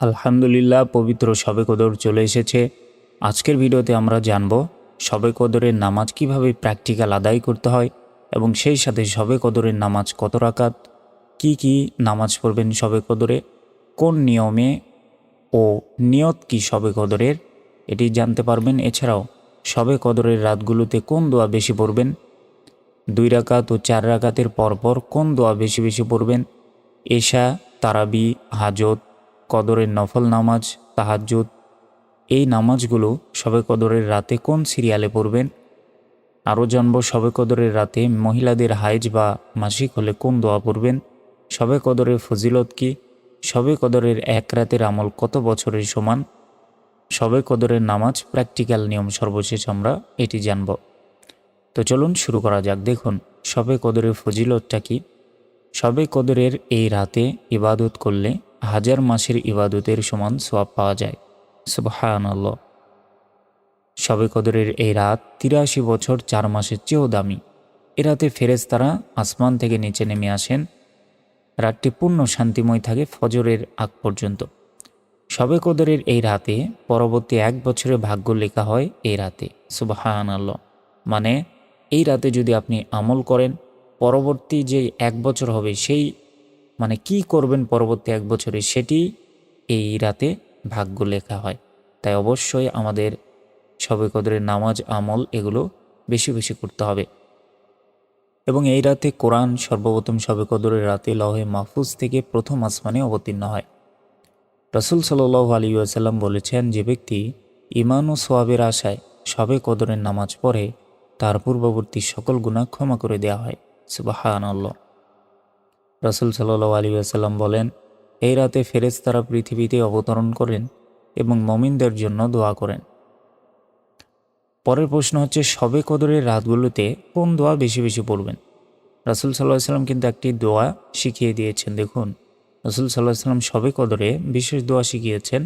আলহামদুলিল্লাহ, পবিত্র শবে কদর চলে এসেছে। আজকের ভিডিওতে আমরা জানব শবে কদরের নামাজ কীভাবে প্র্যাকটিক্যাল আদায় করতে হয় এবং সেই সাথে শবে কদরের নামাজ কত রাকাত, কি কি নামাজ পড়বেন শবে কদরে, কোন নিয়মে ও নিয়ত কি শবে কদরের, এটি জানতে পারবেন। এছাড়াও শবে কদরের রাতগুলোতে কোন দোয়া বেশি পড়বেন, দুই রাকাত ও চার রাকাতের পরপর কোন দোয়া বেশি বেশি পড়বেন, এশা, তারাবি, হাজত কদরের নফল নামাজ, তাহাজ্জুদ। এই নামাজগুলো শবে কদরের রাতে কোন সিরিয়ালে পড়বেন? আরও জানব শবে কদরের রাতে মহিলাদের হাইজ বা মাসিক হলে কোন দোয়া পড়বেন? শবে কদরের ফজিলত কি? শবে কদরের এক রাতের আমল কত বছরের সমান? শবে কদরের নামাজ প্র্যাকটিক্যাল নিয়ম সর্বশেষ আমরা এটি জানব। তো চলুন শুরু করা যাক। দেখুন, শবে কদরের ফজিলতটা কি? শবে কদরের এই রাতে ইবাদত করলে হাজার মাসের ইবাদতের সমান সোয়াব পাওয়া যায়। সুবহান আল্লাহ শবে কদরের এই রাত তিরাশি বছর চার মাসের চেয়েও দামি। এ রাতে ফেরেজ তারা আসমান থেকে নিচে নেমে আসেন। রাতটি পূর্ণ শান্তিময় থাকে ফজরের আগ পর্যন্ত। শবে কদরের এই রাতে পরবর্তী এক বছরে ভাগ্য লেখা হয় এই রাতে। সুবাহান আল্লাহ মানে এই রাতে যদি আপনি আমল করেন, পরবর্তী যে এক বছর হবে সেই মানে কি করবেন পরবর্তী এক বছরে সেটি এই রাতে ভাগ্য লেখা হয়। তাই অবশ্যই আমাদের সবে কদরের নামাজ আমল এগুলো বেশি বেশি করতে হবে। এবং এই রাতে কোরআন সর্বপ্রথম সবে কদরের রাতে লহে মাহফুজ থেকে প্রথম আসমানে অবতীর্ণ হয়। রসুল সাল আলী আসাল্লাম বলেছেন, যে ব্যক্তি ইমান ও সোয়াবের আশায় সবে কদরের নামাজ পড়ে, তার পূর্ববর্তী সকল গুণা ক্ষমা করে দেওয়া হয়। সুবাহান আল্লাহ রসুল সাল্লু আলী আসাল্লাম বলেন, এই রাতে ফেরেজ তারা পৃথিবীতে অবতরণ করেন এবং মমিনদের জন্য দোয়া করেন। পরের প্রশ্ন হচ্ছে, সবে কদরের রাতগুলোতে কোন দোয়া বেশি বেশি পড়বেন? রাসুল সাল্লাহ সাল্লাম কিন্তু একটি দোয়া শিখিয়ে দিয়েছেন, দেখুন। রসুল সাল্লাহ সাল্লাম সবে কদরে বিশেষ দোয়া শিখিয়েছেন।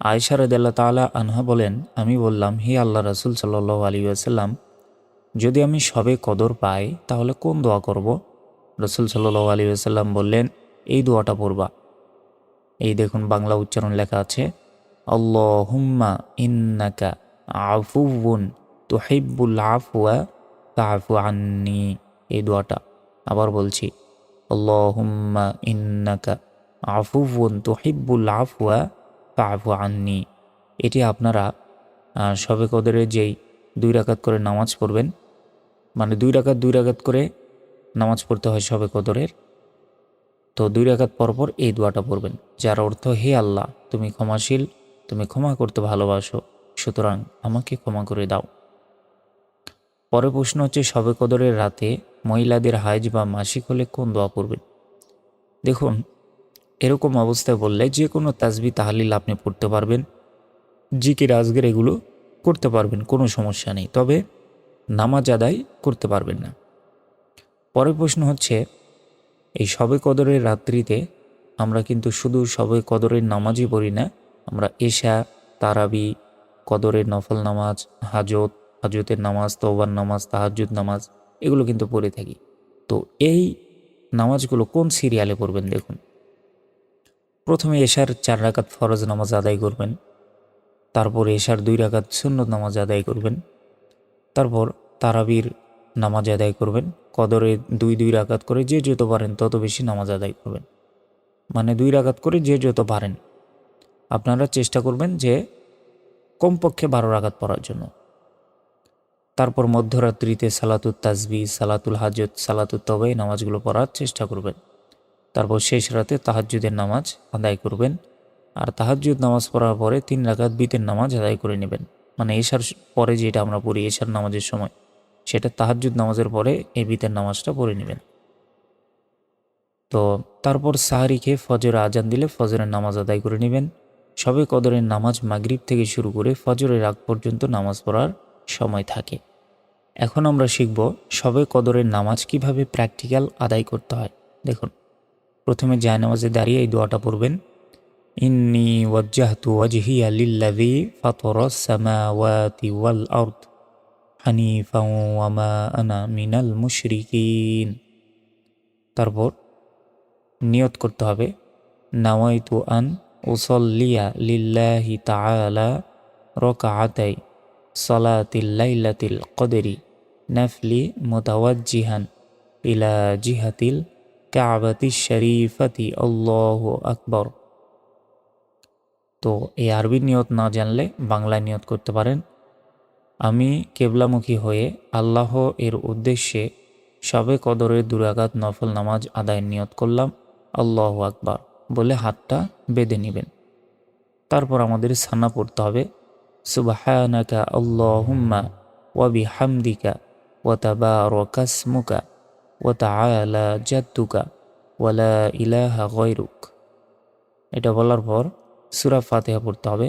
আয়সা রদাল্লা তালা আনহা বলেন, আমি বললাম, হে আল্লাহ রাসুল সাল্লাহ আলী আসাল্লাম যদি আমি সবে কদর পাই, তাহলে কোন দোয়া করব? রসুল সাল্লু আলী আসাল্লাম বললেন, এই দোয়াটা পড়বা। এই দেখুন বাংলা উচ্চারণ লেখা আছে, আল্লাহুম্মা ইন্নাকা আফুবুন তুহিব্বুল আফওয়া তাফু আন্নি। এই দোয়াটা আবার বলছি, আল্লাহুম্মা ইন্নাকা আফুবুন তুহিব্বুল আফওয়া তাফু আন্নি। এটি আপনারা সবে কদরের যেই দুই রাকাত করে নামাজ পড়বেন মানে দুই রাকাত দুই রাকাত করে নামাজ পড়তে হয় সবে কদরের। তো দুই রাকাত পরপর এই দোয়াটা পড়বেন, যার অর্থ, হে আল্লাহ, তুমি ক্ষমাশীল, তুমি ক্ষমা করতে ভালোবাসো, সুতরাং আমাকে ক্ষমা করে দাও। পরে প্রশ্ন হচ্ছে, সবে কদরের রাতে মহিলাদের হাইজ বা মাসিক হলে কোন দোয়া পড়বেন? দেখুন, এরকম অবস্থায় বললে যে কোনো তাজবি তাহালিল আপনি পড়তে পারবেন, জিকির আজগের এগুলো করতে পারবেন, কোনো সমস্যা নেই। তবে নামাজ আদায় করতে পারবেন না। পরের প্রশ্ন হচ্ছে, এই সবে কদরের রাত্রিতে আমরা কিন্তু শুধু সবে কদরের নামাজই পড়ি না, আমরা এশা, তারাবি, কদরের নফল নামাজ, হাজত, হাজতের নামাজ, তওবার নামাজ তাহাজুদ নামাজ, এগুলো কিন্তু পড়ে থাকি। তো এই নামাজগুলো কোন সিরিয়ালে পড়বেন দেখুন। প্রথমে এশার চার রাকাত ফরজ নামাজ আদায় করবেন, তারপর এশার দুই রাকাত শূন্য নামাজ আদায় করবেন, তারপর তারাবির নামাজ আদায় করবেন। কদরে দুই দুই রাকাত করে যে যত পারেন তত বেশি নামাজ আদায় করবেন। মানে দুই রাকাত করে যে যত পারেন। আপনারা চেষ্টা করবেন যে কমপক্ষে বারো রাকাত পড়ার জন্য। তারপর মধ্যরাত্রিতে সালাতুল তাজবি সালাতুল হাজত সালাতুল তবে নামাজগুলো পড়ার চেষ্টা করবেন। তারপর শেষ রাতে তাহাজুদের নামাজ আদায় করবেন। আর তাহাজুদ নামাজ পড়ার পরে তিন রাকাত বিতের নামাজ আদায় করে নেবেন। মানে এশার পরে যেটা আমরা পড়ি, এশার নামাজের সময়। সেটা তাহাজুদ নামাজের পরে এই বিতের নামাজটা পড়ে নেবেন। তো তারপর সাহারি খেয়ে ফজর আজান দিলে ফজরের নামাজ আদায় করে নেবেন। সবে কদরের নামাজ মাগরিব থেকে শুরু করে ফজরের আগ পর্যন্ত নামাজ পড়ার সময় থাকে। এখন আমরা শিখব সবে কদরের নামাজ কীভাবে প্র্যাকটিক্যাল আদায় করতে হয়। দেখুন, প্রথমে জায়নামাজে দাঁড়িয়ে এই দোয়াটা পড়বেন। ইন্নি ওয়াজ্জাহতু ওয়াজহিয়া লিল্লাযী ফাতারাস সামাওয়াতি ওয়াল আরদ। হানিফা ওয়া মা আনা মিনাল মুশরিকিন। তারপর নিয়ত করতে হবে, নাওয়াইতু আন উসল্লিয়া লিল্লাহি তাআলা রকাআতাই সলাতিল লাইলাতিল কদরি নাফলি মুতাওয়াজ্জিহান ইলা জিহাতিল কাবাতি শরীফাতি, আল্লাহু আকবর। তো এই আরবি নিয়ত না জানলে বাংলায় নিয়ত করতে পারেন। আমি কেবলামুখী হয়ে আল্লাহ এর উদ্দেশ্যে সবে কদরের দুরাগাত নফল নামাজ আদায় নিয়ত করলাম, আল্লাহ আকবার বলে হাতটা বেঁধে নেবেন। তারপর আমাদের সানা পড়তে হবে, সুবাহানাকা আল্লাহুম্মা ওয়াবি হামদিকা ওয়াতাবা রকাসমুকা ওয়াতাআলা জাদ্দুকা ওয়ালা ইলাহা গয়রুক। এটা বলার পর সুরা ফাতেহা পড়তে হবে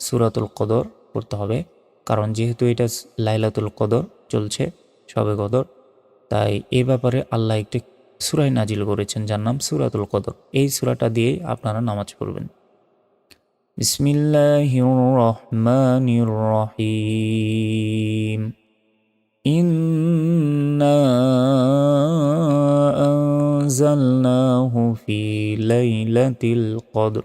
সুরাতুল কদর পড়তে হবে কারণ যেহেতু এটা লাইলাতুল কদর চলছে সবে কদর তাই এ ব্যাপারে আল্লাহ একটি সুরাই নাজিল করেছেন যার নাম সুরাতুল কদর এই সুরাটা দিয়ে আপনারা নামাজ পড়বেন বিসমিল্লাহির রহমানির রহিম ইন্না أنزلناه في ليلة القدر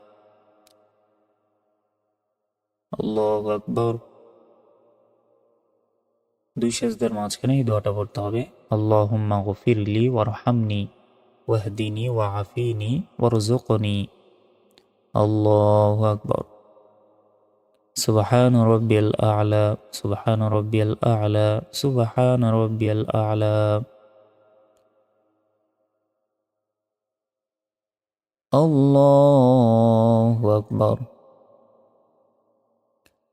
আল্লাহ আকবর। দুই সেজদার মাঝখানে এই দোয়াটা পড়তে হবে। আল্লাহ হুম্মা গফিরলি ওয়ারহামনি, ওয়াহদিনী ওয়াআফিনি ওয়ারজুকনি আল্লাহ আকবর। সুবাহান রব্বিল আলা, সুবাহান রব্বিল আলা, সুবাহান রব্বিল আলা। আল্লাহ আকবর।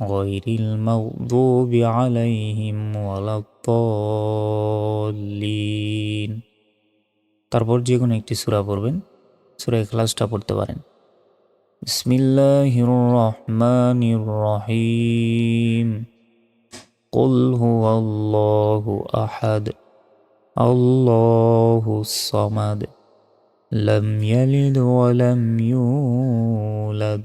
غير المغضوب عليهم ولا الضالين তারপর যে কোনো একটি সূরা পড়বেন সূরা ইখলাসটা পড়তে পারেন বিসমিল্লাহির রহমানির রহিম قل هو الله أحد الله الصمد لم يلد ولم يولد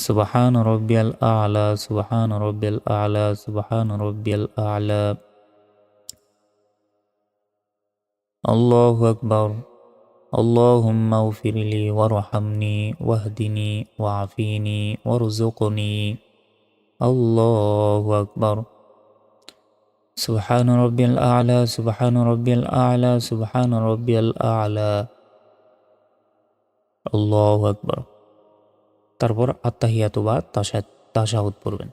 سبحان ربي الأعلى سبحان ربي الأعلى سبحان ربي الأعلى. الله أكبر. اللهم اغفر لي وارحمني واهدني وعفيني وارزقني. الله أكبر. سبحان ربي الأعلى سبحان ربي الأعلى سبحان ربي الأعلى. الله أكبر. তারপর আত্মাহিয়াতু বা তাশা তাশাহুদ পড়বেন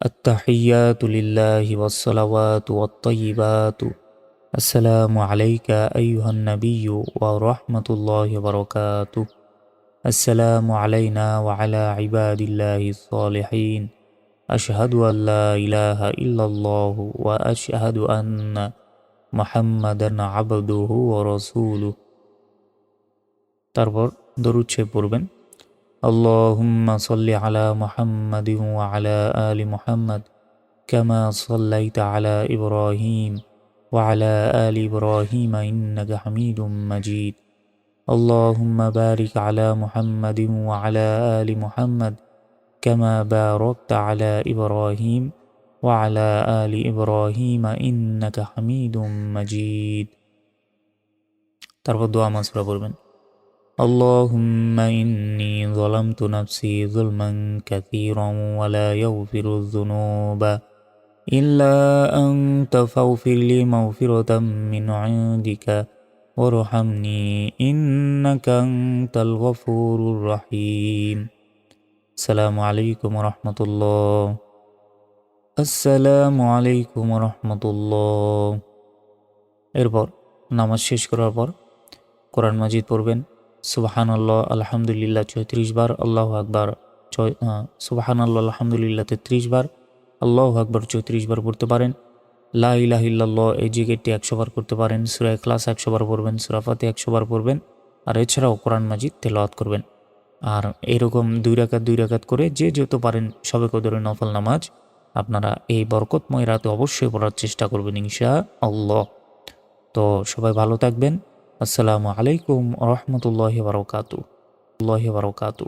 التحيات لله والصلوات والطيبات السلام عليك أيها النبي ورحمة الله وبركاته السلام علينا وعلى عباد الله الصالحين أشهد أن لا إله إلا الله وأشهد أن محمدا عبده ورسوله তারপর দরুদ সে পড়বেন আল্লাহুম্মা সাল্লি আলা মুহাম্মাদিন ওয়া আলা আলি মুহাম্মাদ কামা সাল্লাইতা আলা ইব্রাহিম ওয়া আলা আলি ইব্রাহিম ইন্নাকা হামিদুম মাজিদ اللهم بارك على محمد وعلى آل محمد كما باركت على إبراهيم وعلى آل إبراهيم إنك حميد مجيد তারপর দোয়া মাসুরা পড়বেন اللهم إني ظلمت نفسي ظلما كثيرا ولا يغفر الذنوب إلا أنت فاغفر لي مغفرة من عندك وارحمني إنك أنت الغفور الرحيم السلام عليكم ورحمة الله السلام عليكم ورحمة الله এরপর নামাজ শেষ করার পর কোরআন মাজিদ পড়বেন সুবাহান আল্লাহ আলহামদুলিল্লাহ চৌত্রিশ বার, আল্লাহ আকবার সুবাহান আল্লাহ আলহামদুলিল্লাহ তেত্রিশ বার, আল্লাহ আকবর চৌত্রিশ বার পড়তে পারেন। লা ইলাহ ইল্লাল্লাহ, এই জিগেটটি একশো বার করতে পারেন। সুরা ক্লাস একশো বার পড়বেন সুরাফাতে একশো বার পড়বেন, আর এছাড়াও কোরআন মাজিদ তেলাওয়াত করবেন। আর এরকম দুই রাকাত দুই রাকাত করে যে যত পারেন সবে কদরের নফল নামাজ, আপনারা এই বরকতময় রাতে অবশ্যই পড়ার চেষ্টা করবেন ইনশা আল্লাহ তো সবাই ভালো থাকবেন। আসসালামু আলাইকুম রহমতুল্লাহ বারকাতু আল্লাহ বারকাতু